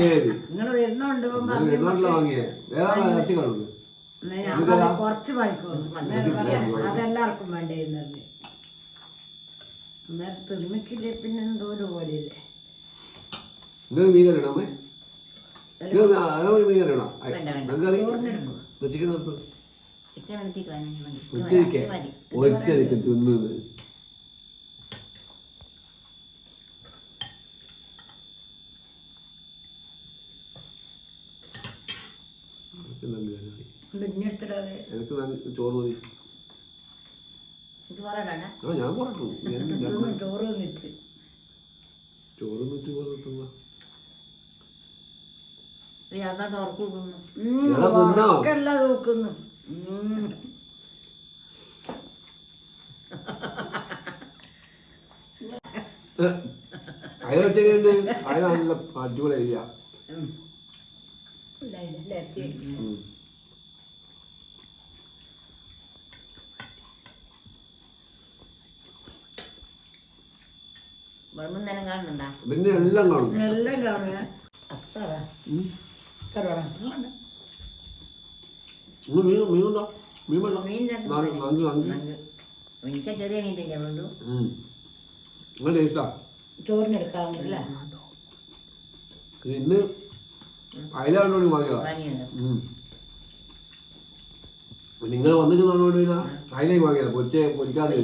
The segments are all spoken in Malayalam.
നിങ്ങൾ വരുന്നുണ്ട് വാങ്ങിയേ വേറെ ഇറച്ചി കാണുന്നു കുറച്ച് വാങ്ങിക്കോളൂ അതെല്ലാവർക്കും വേണ്ടേ പറഞ്ഞു അന്നേരം തിന്നിക്കില്ലേ പിന്നെ എന്തോ ഒരു പോലെയില്ലേ മീൻ കറി ഇടാമേ? മീൻ കറി ഇടാം. കറി ചിക്കൻ നിർത്തും ചിക്കൻ എടുത്തേക്ക് വേണം. മതി ഒറ്റയ്ക്ക് എനിക്ക് ചോറ് മതി. ആ ഞാൻ ചോറ് തിന്നിട്ട്. ചോറ് പോലെ തിന്ന? നോക്കുന്നു അയൽ വെച്ചുണ്ട് അയൽ നല്ല അടിപൊളി ഏരിയ പിന്നെ എല്ലാം കാണും. എല്ലാം കാണുക അച്ചാറാ? വേണം ഇന്ന് മീൻ മീനുണ്ടോ മീൻ നങ്ക് എനിക്ക് ചെറിയ മീൻ തന്നെ വേണ്ടു ഉം. നല്ല ടേസ്റ്റാ ചോറിനെടുക്കാറുണ്ടല്ലേ ഇന്ന് അയല കണ്ടോണ്ട് വാങ്ങിയതാ? നിങ്ങൾ വന്നിരിക്കുന്നതുകൊണ്ട് പിന്നെ വാങ്ങിയതാ. പൊരിച്ചേ പൊരിക്കാതെ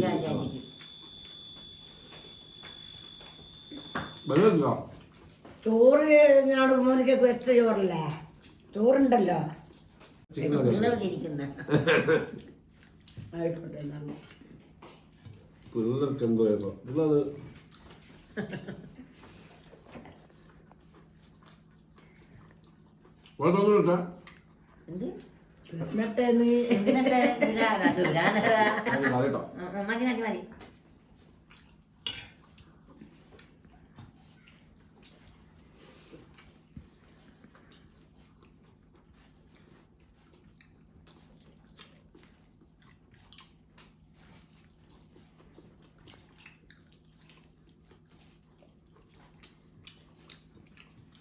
വെള്ളമില്ല ചോറ് വെച്ച ചോറല്ലേ? ചോറുണ്ടല്ലോ? ആയിക്കോട്ടെ. പിള്ളേർക്ക് എന്തോ പിള്ളേർ എന്ത്? എന്നിട്ട് നീ? എന്നിട്ട് ഇതാ, ഉം, മതി മതി മതി.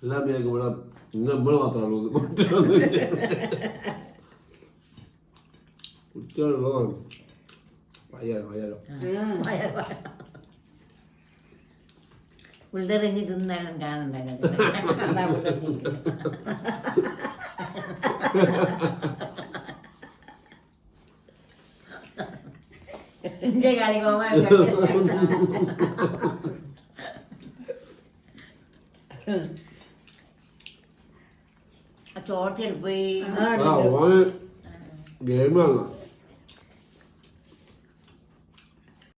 എല്ലാം വിചാരിക്കും ഇവിടെ ഇന്ന് നമ്മൾ മാത്രമേ ഉള്ളൂ കുട്ടികളൊന്നുമില്ല കുട്ടികളുള്ളോ വയ്യാലോ വയ്യാലോ പിള്ളേരെങ്ങി തിന്നാലും കാണുന്നുണ്ടായിരുന്നു എന്റെ കളി പോകാൻ ആ ചോട്ടെടുപ്പ് പോയി ആ ഓന് ഗെയിമാണ്